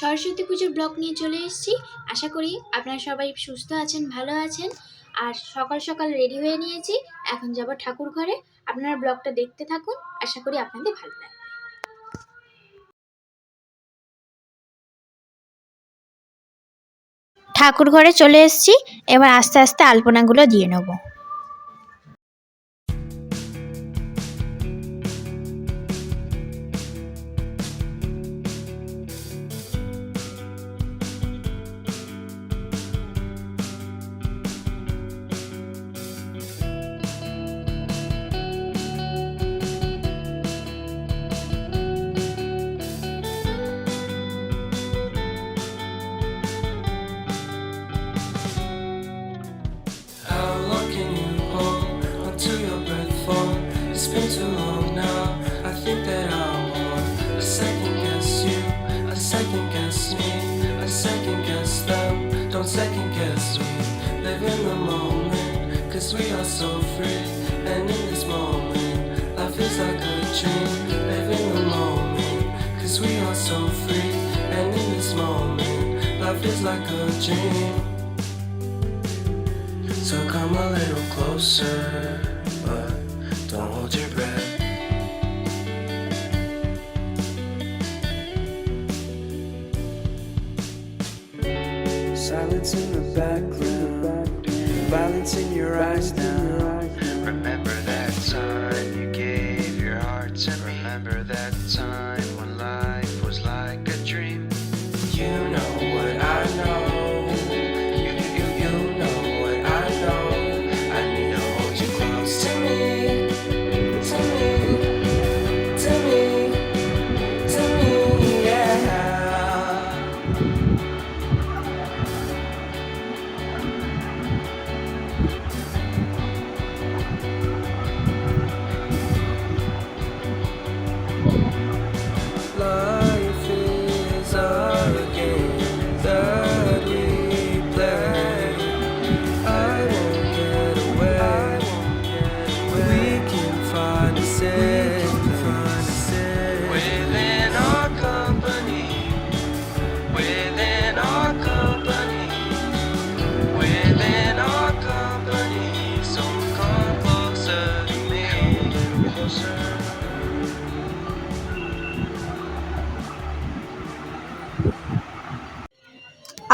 সরস্বতী পুজোর ব্লগ নিয়ে চলে এসেছি। আশা করি আপনারা সবাই সুস্থ আছেন, ভালো আছেন। আর সকাল সকাল রেডি হয়ে নিয়েছি। এখন যাব ঠাকুর ঘরে। আপনারা ব্লগটা দেখতে থাকুন। আশা করি আপনাদের ভালো লাগবে। ঠাকুর ঘরে চলে এসেছি। এবার আস্তে আস্তে আলপনাগুলো দিয়ে নেব। Life is like a dream. So come a little closer, but don't hold your breath. Silence in the background, violence in your eyes now.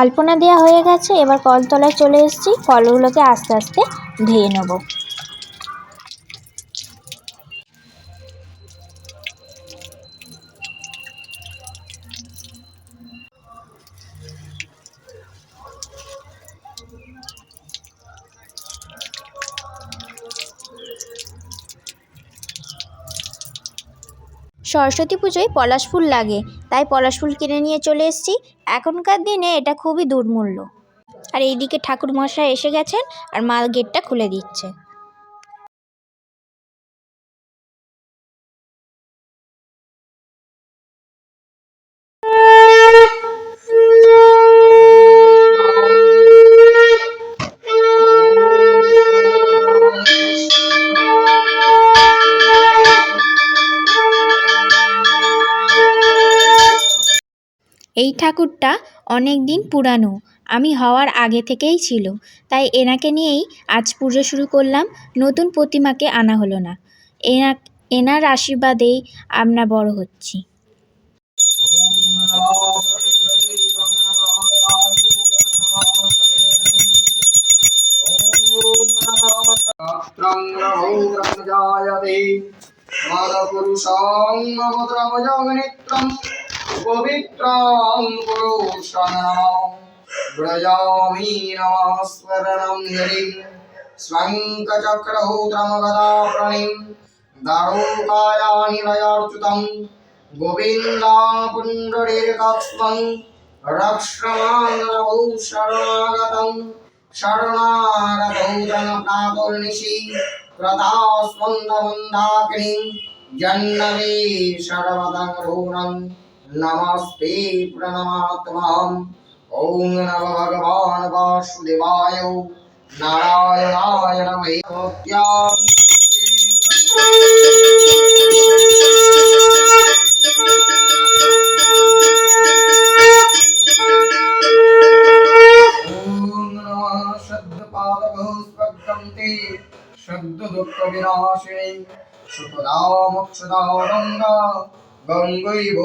আলপনা দেওয়া হয়ে গেছে। এবার কলতলায় চলে এসেছি। ফলগুলোকে আস্তে আস্তে ধুয়ে নেব। সরস্বতী পুজোয় পলাশ ফুল লাগে। তাই পলাশ ফুল কিনে নিয়ে চলে এসেছি। এখনকার দিনে এটা খুবই দুর্মূল্য। আর এইদিকে ঠাকুর মশাই এসে গেছেন আর মাল গেটটা খুলে দিচ্ছে। অনেক দিন পুরানো। আমি হওয়ার আগে থেকেই ছিল। তাই এনাকে নিয়েই আজ পুজো শুরু করলাম। নতুন প্রতিমাকে আনা হলো না। এনা, এনার আশীর্বাদেই আমরা বড় হচ্ছি। জায়তে মাদপুরুষং নবদ্রমজং पवित्रं पुरुषं व्रजामि नमस्मरणं हरिं स्वङ्कचक्रहूत्रमगदाप्रणिं दारुकायानिलयार्च्युतं गोविन्दा पुण्डरीकस्त्वं रक्ष्यमाणरौ शरणागतम् शरणागतौ जनप्रातुर्निशि कृतास्मन्दमन्दाकिनीं जह्नवे शरवदङ्घ्रूणं नमस्ते प्रणमात्माम् ॐ नम भगवान् वासुदेवाय नारायणाय नमे शुद्ध दुख विनाशिनी सुखदा मोक्षदा गंगा গঙ্গৈব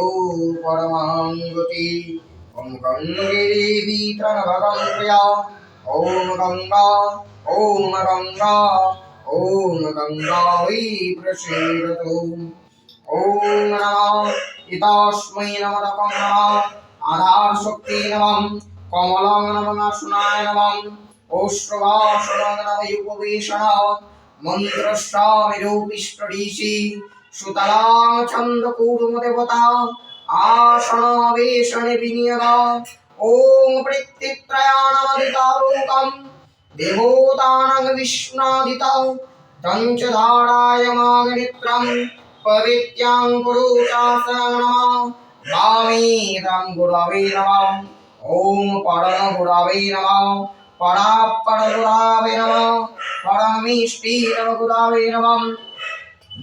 পরমাঙ্গতি ওম গঙ্গেবী তনভগং প্রিয়া। ওম গঙ্গা ওম গঙ্গা, ওম গঙ্গাই প্রসীদতু ওম নমঃ। ইতাস্মৈ নমঃ নমঃ। আধার শক্তি নমঃ। কমলং নমঃ নাশুনায় নমঃ। ওষ্ঠবাসনং নমঃ যুগবীষণ মন্ত্রষ্টা নিরূপিষ্টীষি সুতলা ছন্দ কৌরম দেবতা আসন বেশনে বিনিয়োগ, ওম পৃথিত্রয়াণমদিতালোকম দেবতানাং বিষ্ণাদিতা তঞ্চ ধারায়মাগনিত্রম পবিত্যাং পুরুষাসনাং নমঃ ভামিদং গুরবে নমঃ, ওম পরম গুরবে নমঃ পরাপর গুরবে নমঃ পরমিষ্টি গুরবে নমঃ।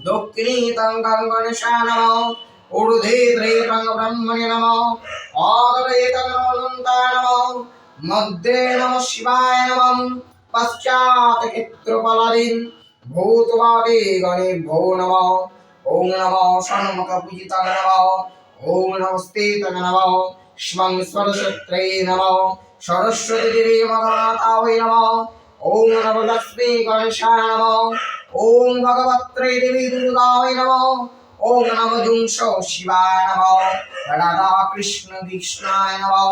দক্ষিণী তং গঙ্গনেশা নম ঊর্ধ্বে ত্রেতং ব্রহ্মণে নম অদরে তং নমন্তা নম মধ্যে নম শিবায় নম পশ্চাৎ ক্ষেত্রপালাদিন ভূতভাবে গণে ভো নম ওং নম সন্মুখ পূজিতাং নম ওং নমস্তে তং নম শিবং স্মরসত্রে নম সরস্বতী দেবী মধুনাথা নম ওং নমলক্ষ্মী গণেশা নম नमः ॐ नमः जुंश शिवाय नमः राधा कृष्ण कृष्णाय नमः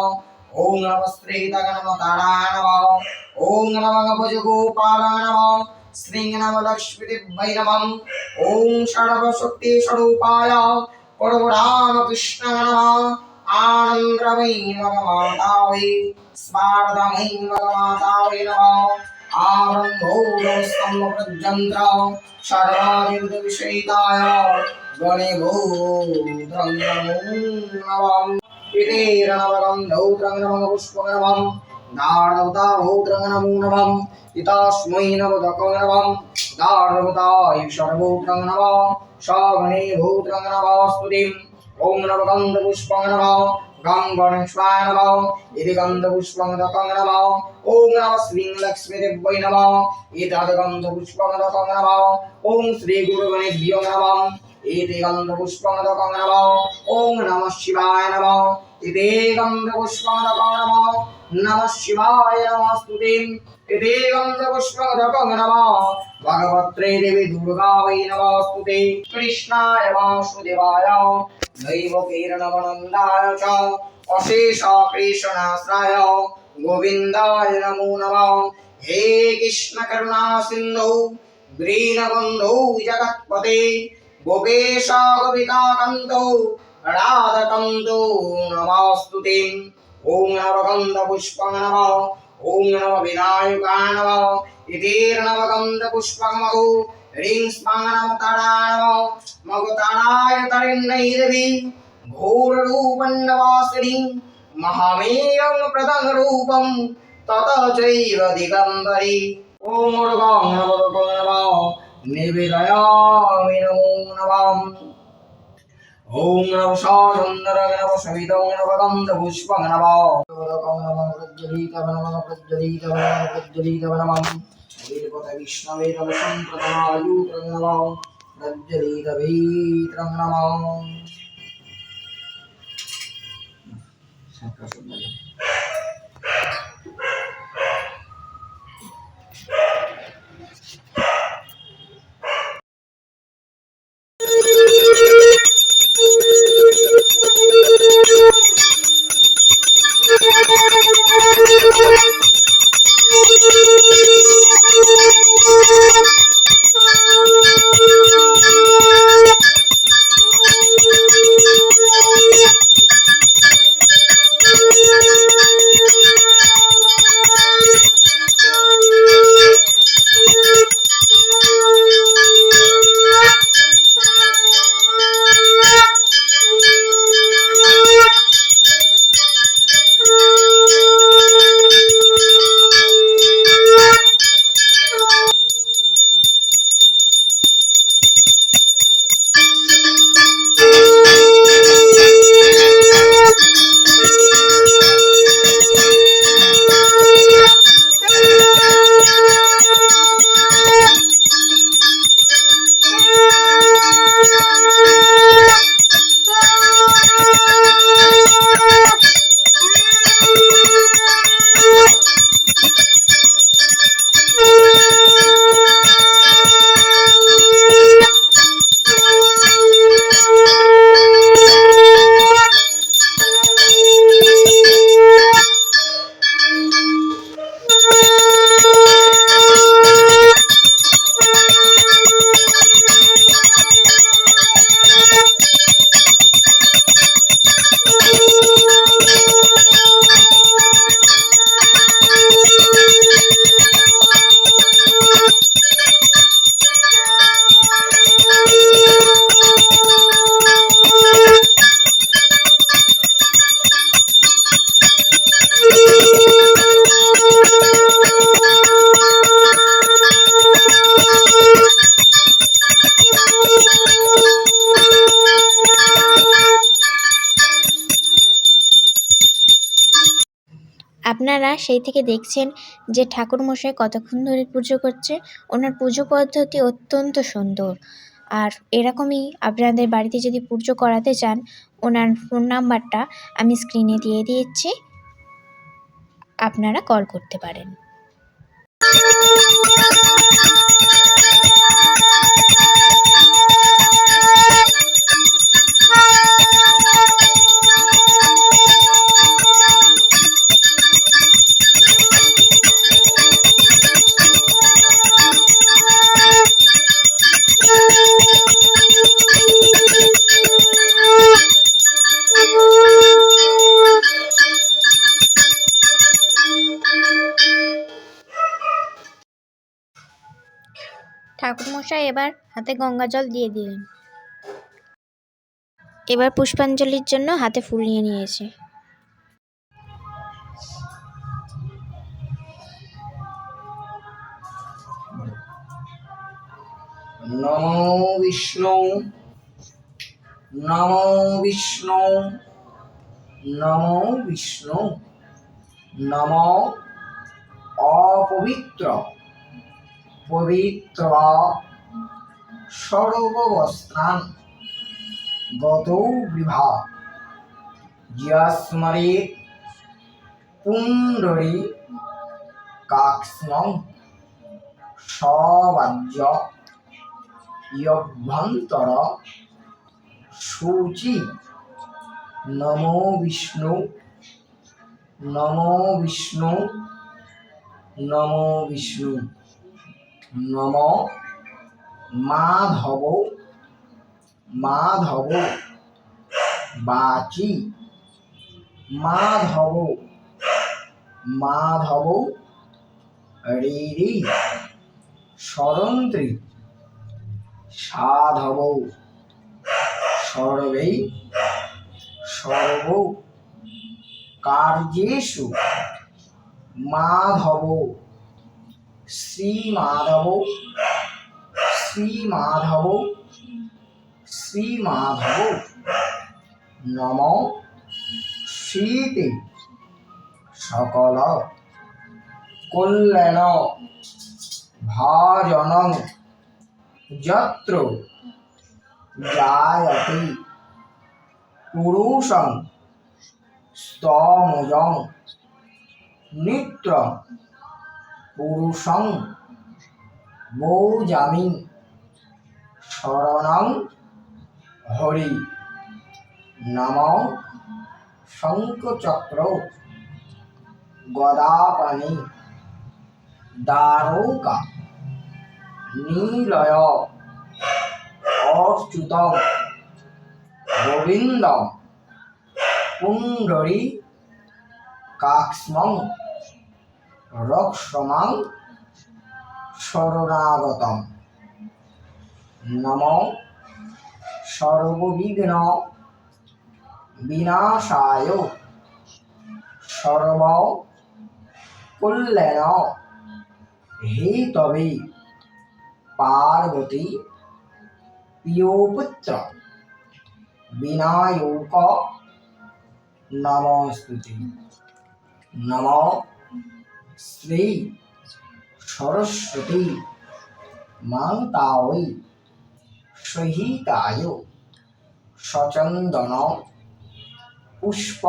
ॐ नमः श्री तगनमताराय नमः ॐ नमः भुज गोपालाय नमः श्री नमः लक्ष्मीदेव्यै नमः ॐ सर्वशक्ति स्वरूपाय परमरामकृष्ण नमः आनन्दमयी मगमातावै स्मारदमयी मगमातावै नमः आरम्भो स्तम्भ प्रजन्त्र सर्वायुधविषयिताय गणेभो नमः पितेरणवगन्धौ त्रङ्गनमः पुष्पगणमं दाढवताभौ त्रङ्गनमो नमः पितास्मै नमदकं नमः दाढवताय सर्वो त्रङ्गनमः सगणे भूत्रङ्गनमः स्तुतिम् ॐ नवगन्धपुष्पं গং গণেশায় নমঃ। ইতি গন্ধপুষ্পং দতং নমঃ। ওং নম শ্রীং লক্ষ্মীদেব্যৈ নমঃ। ইতি গন্ধপুষ্পং দতং নমঃ। ওং শ্রী গুরু গণেশ নমঃ। गन्धपुष्पमदकं नमः ॐ नमः शिवाय नमः इते गन्धपुष्पमदकं नमः नमः शिवाय नमः स्तुतिम् इते गन्धपुष्पमदकं नमः भगवत्रे देवी दुर्गा वै नमः स्तुते कृष्णाय वासुदेवाय दैवकीर्णवनन्दाय च अशेष कृष्णाश्राय गोविन्दाय नमो नमः हे कृष्ण करुणा सिन्धौ दीनबन्धौ जगत्पते गोपेश गोपिकाकन्तौ राधकन्तौ नमस्तु ते ॐ नवगन्धपुष्पं नमः ॐ नव विनायकाय नमः इतिर्नवगन्धपुष्पमगो ह्रीं स्मां नमः ताराय नमः मगताराय तरिण्यै देवी घोररूपन्नवासिनी महामेयं प्रदङ्गरूपं ततः चैव दिगम्बरी ॐ मुर्गां नवदकं नमः निवेदयामि नमो नमः ॐ नव सासुन्दर नव सवितं नवगन्धपुष्पं नमः नवदकं नमः प्रज्वलितव नमः प्रज्वलितव नमः प्रज्वलितव नमः वीरपत विष्णवे नमः सम्प्रदायुत्रं नमः प्रज्वलितवीत्रं नमः সেই থেকে দেখছেন যে ঠাকুরমশাই কতক্ষণ ধরে পুজো করছে। ওনার পুজো পদ্ধতি অত্যন্ত সুন্দর। আর এরকমই আপনাদের বাড়িতে যদি পুজো করাতে চান, ওনার ফোন নাম্বারটা আমি স্ক্রিনে দিয়ে দিয়েছি। আপনারা কল করতে পারেন। ঠাকুরমশাই এবার হাতে গঙ্গা জল দিয়ে দিলেন। এবার পুষ্পাঞ্জলির জন্য হাতে ফুল নিয়ে নিয়েছে। নমো বিষ্ণু নমো বিষ্ণু নমো বিষ্ণু, নম অপবিত্র, পবিত্র সর্ববস্ত্রান। গতৌ বিভা। যস্মরে পুণ্ডরী কাক্ষ্মং সবাজ্য ইয়ভ্যন্তর সূচি নমো বিষ্ণু নমো বিষ্ণু নমো বিষ্ণু নম মাধব মাধব বাচি মাধব মাধব রেরি সরন্ত্রী সাধব সর্বৈ সর্ব কার্যেষু মাধব শ্রীমাধব শ্রীমাধব শ্রীমাধব নম শ্রীতে সকল কল্যাণ ভাজনং যত্র জায়তে পুরুষং স্তমজং নিত্র পুরুষং বৌজামি শরণং হরি নম শঙ্খচক্র গদাপাণি দ্বারকা নীলয় অচ্যুত গোবিন্দ পুণ্ডরী কাক্ষ্মং রক্ষ্মং শরণাগতম। নম সর্ববিঘ্ন বিনাশায় সর্ব কল্যাণ হে তবে পার্বতী প্রিয়পুত্র বিনায়ক নমস্তুতি নম শ্রী সরস্বতী মাতাই সহিতায় সচন্দন পুষ্প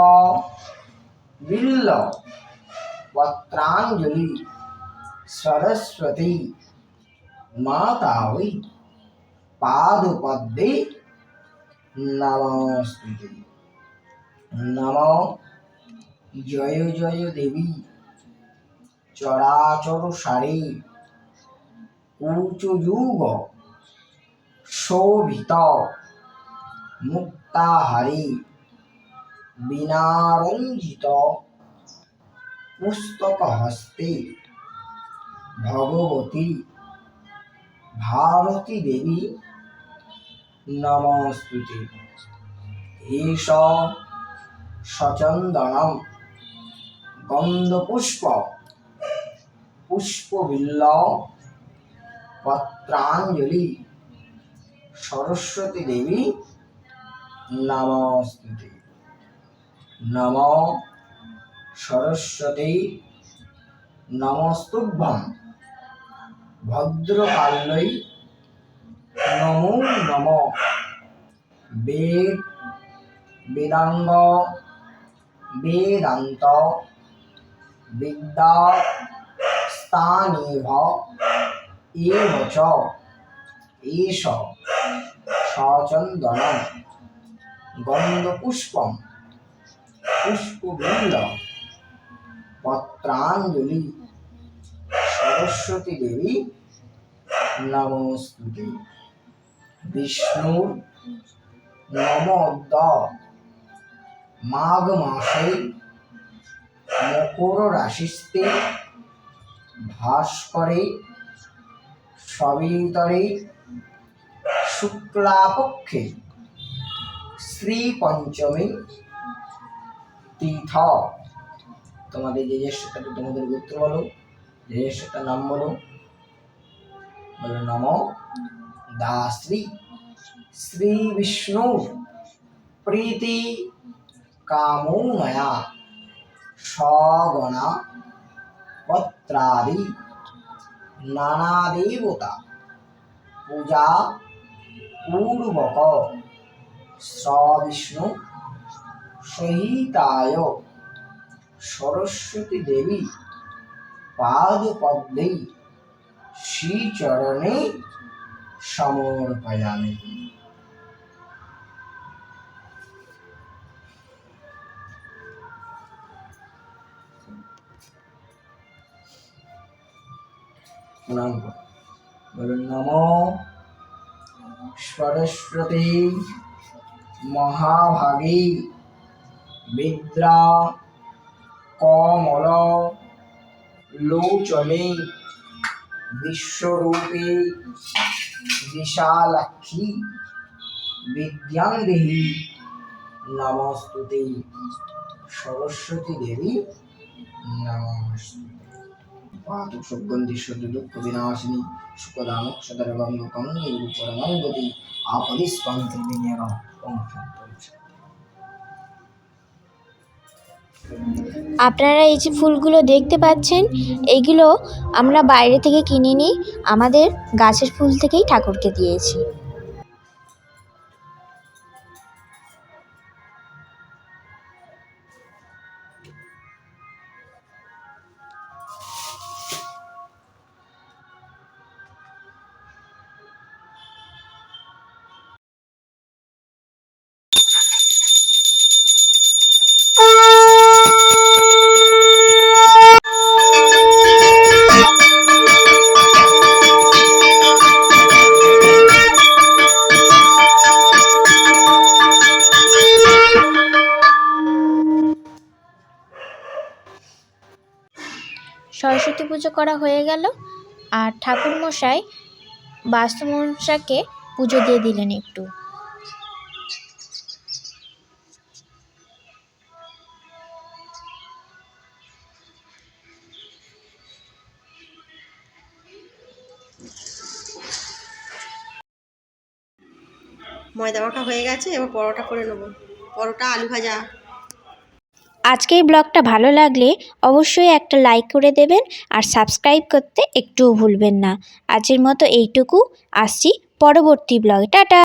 বিল্ল পত্রাঞ্জলি সরস্বতী মাতাই পাদপদ্মে নমস্তুতে। নম জয় জয় দেবী চরাচর সারে কুচযুগ শোভিত মুক্তাহারি বিনারঞ্জিত পুস্তক হস্তে ভগবতী ভারতী দেবী নমস্তুতে। এষ সচন্দনম গন্ধপুষ্প পুষ্পবিল্ল পত্রাঞ্জলি সরস্বতী দেবী নমস্তুতে। নম সরস্বতী নমস্তুভ্যং ভদ্রকাল্যই নমো নম। বেদ বেদাঙ্গ, বেদান্ত, বিদ্যা স্থানেভ এব চ। এষ সচন্দন গন্ধপুষ্পম, পুষ্পবৃন্দ, পত্রাঞ্জলি, সরস্বতী দেবী, নমস্তুতে। বিষ্ণুর নমোদ্দ মাঘ মাসে মকর রাশিস্তে ভাস্করে, সবিতরে শুক্লাপক্ষে শ্রী পঞ্চমী তীর্থ। তোমাদের যে জ্যেষ্ঠটা তোমাদের গোত্র বলো, যে জ্যেষ্ঠটার নাম বলো। বলো নম দাশ্রী শ্রী বিষ্ণুর প্রীতি কামনায়া সগণা পত্রাদি নানা দেবতা পূজা পূর্বক সবিষ্ণু সহিতায় সরস্বতী দেবী পাদপদ্মে শ্রীচরণে সমর্পয়ামি প্রণাম। বলুন নম সরস্বতী মহাভাগী বিদ্রা, কমল, লোচনে, বিশ্বরূপে, বিশালাক্ষী বিদ্যাং দেহি নমস্তুতে। সরস্বতী দেবী, নমস্তুতে। পাতু সুগন্ধি শুদ্ধ দুঃখ বিনাশিনী। আপনারা এই যে ফুলগুলো দেখতে পাচ্ছেন এইগুলো আমরা বাইরে থেকে কিনে নিই আমাদের গাছের ফুল থেকেই ঠাকুরকে দিয়েছি। সরস্বতী পুজো করা হয়ে গেল আর ঠাকুর মশাই বাস্তু মশাকে পুজো দিয়ে দিলেন একটু। ময়দা মাখা হয়ে গেছে, এবার পরোটা করে নেব। পরোটা, আলু ভাজা। আজকের ব্লগটা ভালো লাগলে অবশ্যই একটা লাইক করে দেবেন আর সাবস্ক্রাইব করতে একটুও ভুলবেন না। আজের মতো এইটুকু। আসছি পরবর্তী ব্লগে। টাটা!